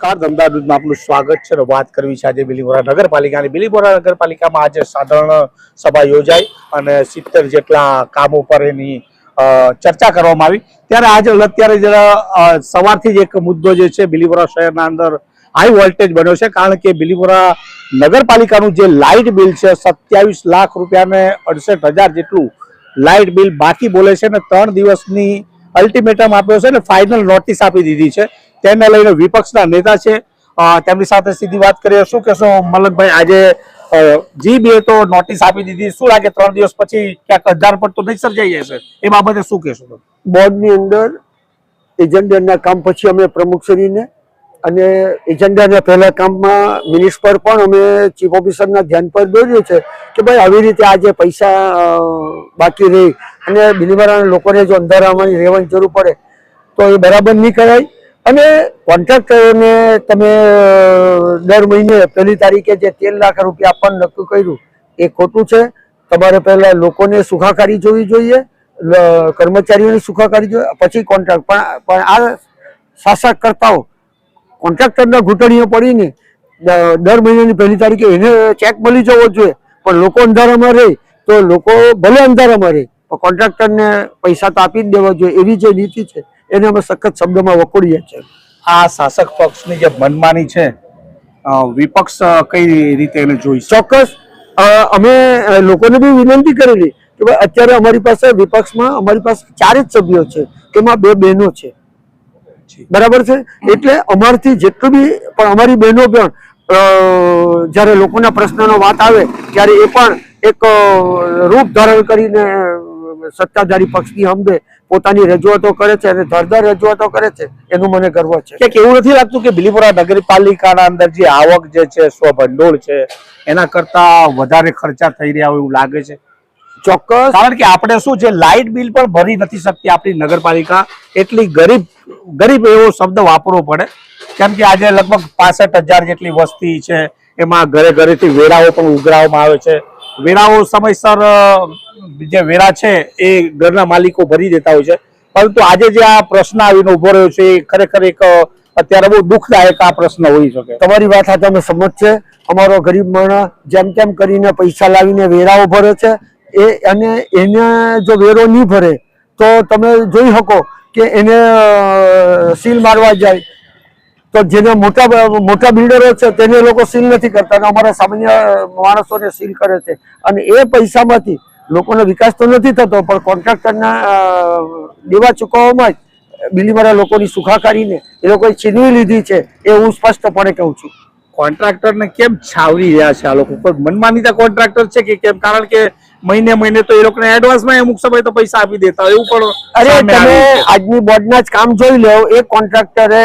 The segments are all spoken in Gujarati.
નમસ્કાર. દમદાર દૂધમાં આપનું સ્વાગત છે વાત કરવી છે આજે બિલીમોરા નગરપાલિકાની. બિલીમોરા નગરપાલિકામાં આજે સાધારણ સભા યોજાઈ અને સિત્તેર જેટલા કામો પર એની ચર્ચા કરવામાં આવી. ત્યારે આજે અત્યારે જરા સવારથી જ એક મુદ્દો જે છે બિલીમોરા શહેરના અંદર હાઈ વોલ્ટેજ બન્યો છે. કારણ કે બિલીમોરા નગરપાલિકાનું જે લાઇટ બિલ છે, સત્યાવીસ લાખ રૂપિયાને અડસઠ હજાર જેટલું લાઇટ બિલ બાકી બોલે છે અને ત્રણ દિવસની અલ્ટિમેટમ આપ્યો છે અને ફાઇનલ નોટિસ આપી દીધી છે. તેને લઈને વિપક્ષના નેતા છે. તેમની સાથે સીધી વાત કરીએ, શું કહેશો મલકભાઈ? આજે જી બે તો નોટિસ આપી દીધી. શું લાગે, ત્રણ દિવસ પછી ક્યાંક હજાર પર તો નહીં સર્જાઈ જશે એ બાબતે શું કહેશો બોર્ડની અંદર એજન્ડાના કામ પછી અમે પ્રમુખશ્રીને અને એજન્ડાના પહેલા કામમાં મિનિસ્ટર પણ અમે ચીફ ઓફિસરના ધ્યાન પર દોર્યું છે કે ભાઈ આવી રીતે આ જે પૈસા બાકી રહી અને બિલીવાળાના લોકોને જો અંધારામાં રહેવાની જરૂર પડે, તો એ બરાબર નહીં કરાય. અને કોન્ટ્રાક્ટરને તમે દર મહિને પહેલી તારીખે જે તેર લાખ રૂપિયા આપવાનું નક્કી કર્યું, એ ખોટું છે. તમારે પહેલાં લોકોને સુખાકારી જોવી જોઈએ કર્મચારીઓની સુખાકારી જોઈએ, પછી કોન્ટ્રાક્ટ પણ પણ આ શાસકકર્તાઓ કોન્ટ્રાક્ટરના ઘૂંટણીઓ પડીને દર મહિનાની પહેલી તારીખે એને ચેક મળી જવો જોઈએ. પણ લોકો અંધારામાં રહે તો લોકો ભલે અંધારામાં રહે પણ કોન્ટ્રાક્ટરને પૈસા તો આપી જ દેવા જોઈએ. એવી જે નીતિ છે એને અમે સખત શબ્દોમાં વખોડીએ છીએ. આ શાસક પક્ષની જે મનમાની છે વિપક્ષ કઈ રીતે એને જોઈ ચોક્કસ અમે લોકોને બી વિનંતી કરેલી કે ભાઈ અત્યારે અમારી પાસે વિપક્ષમાં અમારી પાસે ચાર જ સભ્યો છે તેમાં બે બહેનો છે. બરાબર છે? એટલે અમારથી જેટલું બી પણ અમારી બહેનો પણ જ્યારે લોકોના પ્રશ્નનો વાત આવે ત્યારે એ પણ એક રૂપ ધારણ કરીને સત્તાધારી પક્ષની અંબે પોતાની રજૂઆતો કરે છે અને ધરધર રજૂઆતો કરે છે એનું મને ગર્વ છે. ક્યાંક એવું નથી લાગતું કે બિલીપુરા નગરપાલિકાના અંદર જે આવક જે છે સ્વભંડોળ છે એના કરતા વધારે ખર્ચા થઈ રહ્યા હોય એવું લાગે છે? ચોક્કસ. કારણ કે આપણે શું છે લાઇટ બિલ પણ ભરી નથી શકતી આપણી નગરપાલિકા. એટલી ગરીબ ગરીબ એવો શબ્દ વાપરવો પડે. કેમ કે આજે લગભગ પાસઠ હજાર જેટલી વસ્તી છે, એમાં ઘરે ઘરેથી વેરાઓ પણ ઉઘરાવવામાં આવે છે. વેરાઓ સમયસર જે વેરા છે, એ ઘરના માલિકો ભરી દેતા હોય છે. પરંતુ આજે જે આ પ્રશ્ન આવીને ઊભો રહ્યો છે, એ ખરેખર એક અત્યારે બહુ દુઃખદાયક આ પ્રશ્ન હોઈ શકે. તમારી વાત સાથે અમે સમજ છે અમારો ગરીબ માણસ જેમ તેમ કરીને પૈસા લાવીને વેરાઓ ભરે છે. એ અને એને જો વેરો નહીં ભરે, તો તમે જોઈ શકો કે એને સીલ મારવા જાય. તો જેને મોટા મોટા બિલ્ડરો છે, તેને લોકો સીલ નથી કરતા. અને અમારા સામાન્ય માણસોને સીલ કરે છે. અને એ પૈસામાંથી લોકોનો વિકાસ તો નથી થતો, પણ કોન્ટ્રાક્ટરના દેવા ચૂકવવામાં જ બિલીમારા લોકોની સુખાકારીને એ લોકોએ છીનવી લીધી છે, એ હું સ્પષ્ટપણે કહું છું. કોન્ટ્રાક્ટરને કેમ છાવરી રહ્યા છે આ લોકો? કોઈ મનમાનીતા કોન્ટ્રાક્ટર છે કે કેમ? કારણ કે મહિને મહિને તો એ લોકોને એડવાન્સમાં અમુક સમય તો પૈસા આપી દેતા એવું પણ અરે તમે આજની બોર્ડના જ કામ જોઈ લો એ કોન્ટ્રાક્ટરે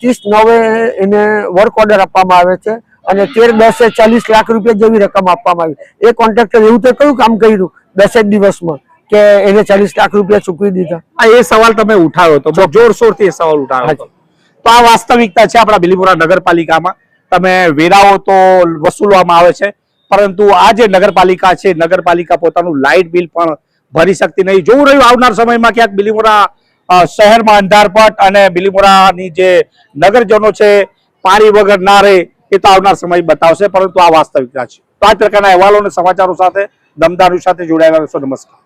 ત્રીસ નવે એને વર્ક ઓર્ડર આપવામાં આવે છે અને તેર દસે ચાલીસ લાખ રૂપિયા જેવી રકમ આપવામાં આવી. એ કોન્ટ્રાક્ટર એવું તો કયું કામ કર્યું? દસેક દિવસમાં કે એને ચાલીસ લાખ રૂપિયા ચૂકવી દીધા. આ એ સવાલ તમે ઉઠાવ્યો હતો બહુ જોરશોરથી એ સવાલ ઉઠાવ્યો હતો તો આ વાસ્તવિકતા છે આપણા બિલીપુરા નગરપાલિકામાં. તમે વેરાઓ તો વસૂલવામાં આવે છે. પરંતુ આ જે નગરપાલિકા છે, નગરપાલિકા પોતાનું લાઇટ બિલ પણ ભરી શકતી નહીં. જોવું રહ્યું આવનાર સમયમાં ક્યાંક બિલીમોરા શહેરમાં અંધારપટ અને બિલીમોરાની જે નગરજનો છે, પાણી વગર ના રહે એ તો આવનાર સમય બતાવશે, પરંતુ આ વાસ્તવિકતા છે. તો આ પ્રકારના અહેવાલો અને સમાચારો સાથે, દમદારો સાથે જોડાયેલા રહેશો. નમસ્કાર.